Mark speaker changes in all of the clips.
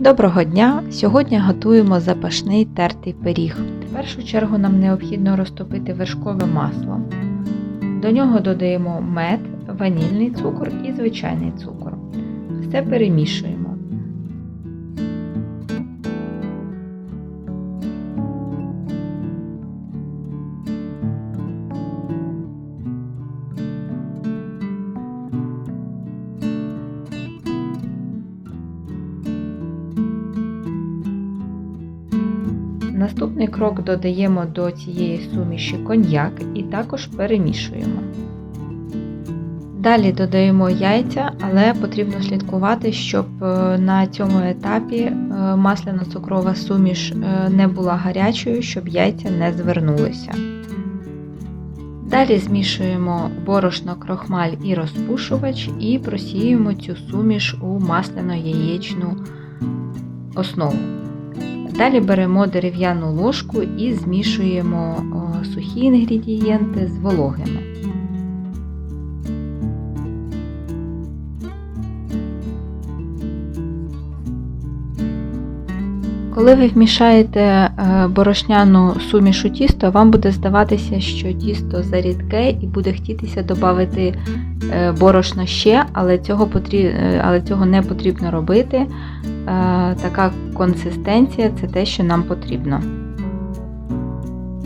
Speaker 1: Доброго дня! Сьогодні готуємо запашний тертий пиріг. В першу чергу нам необхідно розтопити вершкове масло. До нього додаємо мед, ванільний цукор і звичайний цукор. Все перемішуємо. Наступний крок додаємо до цієї суміші коньяк і також перемішуємо. Далі додаємо яйця, але потрібно слідкувати, щоб е, на цьому етапі е, масляно-цукрова суміш е, не була гарячою, щоб яйця не звернулися. Далі змішуємо борошно, крохмаль і розпушувач і просіюємо цю суміш у масляно-яєчну основу. Далі беремо дерев'яну ложку і змішуємо о, сухі інгредієнти з вологими. Коли ви вмішаєте е, борошняну суміш у тісто, вам буде здаватися, що тісто зарідке і буде хотітися додати е, борошна ще, але цього, е, але цього не потрібно робити. Така консистенція це те, що нам потрібно.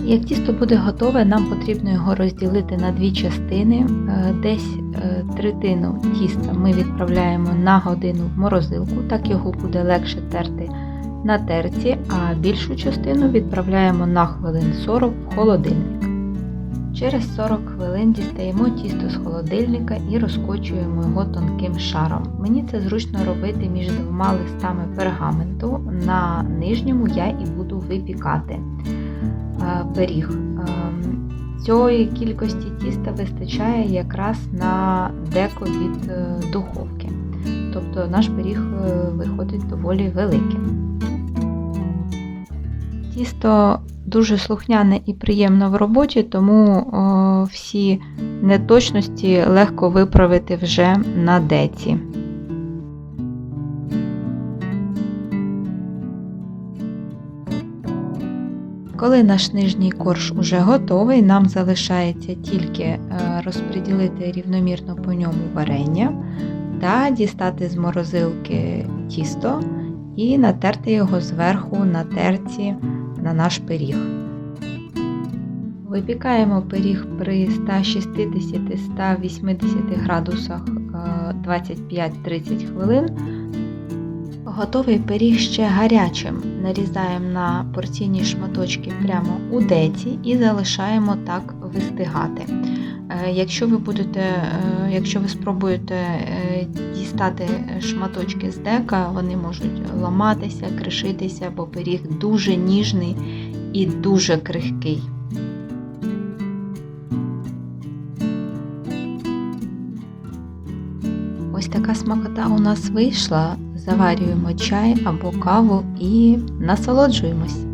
Speaker 1: Як тісто буде готове, нам потрібно його розділити на дві частини. Десь третину тіста ми відправляємо на годину в морозилку, так його буде легше терти на терці, а більшу частину відправляємо на хвилин 40 в холодильник. Через 40 хвилин дістаємо тісто з холодильника і розкочуємо його тонким шаром. Мені це зручно робити між двома листами пергаменту. На нижньому я і буду випікати е, пиріг. Ем, Цієї кількості тіста вистачає якраз на деко від е, духовки. Тобто наш пиріг е, виходить доволі великим. Тісто дуже слухняне і приємно в роботі, тому о, всі неточності легко виправити вже на деці. Коли наш нижній корж уже готовий, нам залишається тільки е, розподілити рівномірно по ньому варення та дістати з морозилки тісто і натерти його зверху на терці на наш пиріг. Випікаємо пиріг при 160-180 градусах е, 25-30 хвилин. Готовий пиріг ще гарячим. Нарізаємо на порційні шматочки прямо у деці і залишаємо так вистигати. Е, Якщо ви будете, е, якщо ви спробуєте е, дістати шматочки з дека, вони можуть ламатися, кришитися, бо пиріг дуже ніжний і дуже крихкий. Ось така смакота у нас вийшла. Заварюємо чай або каву і насолоджуємось.